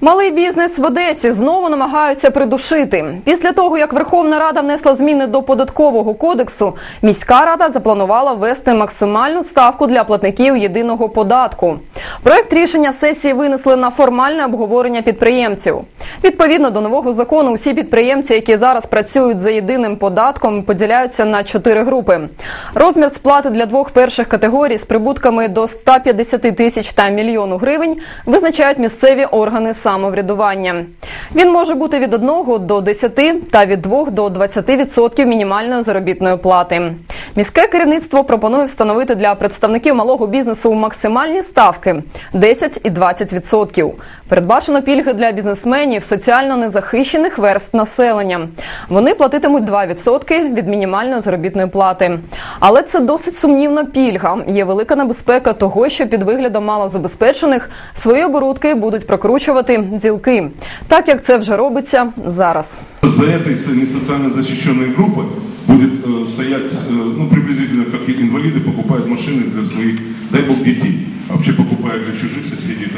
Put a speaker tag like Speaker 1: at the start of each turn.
Speaker 1: Малий бізнес в Одесі знову намагаються придушити. Після того, як Верховна Рада внесла зміни до податкового кодексу, міська рада запланувала ввести максимальну ставку для платників єдиного податку. Проект рішення сесії винесли на формальне обговорення підприємців. Відповідно до нового закону, усі підприємці, які зараз працюють за єдиним податком, поділяються на чотири групи. Розмір сплати для двох перших категорій з прибутками до 150 тисяч та мільйону гривень визначають місцеві органи самоврядування. Він може бути від 1 до 10 та від 2 до 20% мінімальної заробітної плати. Міське керівництво пропонує встановити для представників малого бізнесу максимальні ставки 10 і 20%. Передбачено пільги для бізнесменів соціально незахищених верств населення. Вони платитимуть 2% від мінімальної заробітної плати. Але це досить сумнівна пільга. Є велика небезпека того, що під виглядом малозабезпечених свої оборудки будуть прокручувати ділки, так як це вже робиться зараз.
Speaker 2: За этой с- не социально защищенной группой будет э, стоять, э, ну, приблизительно как инвалиды покупают машины для своих, дай бог, детей. А вообще покупают для чужих соседей.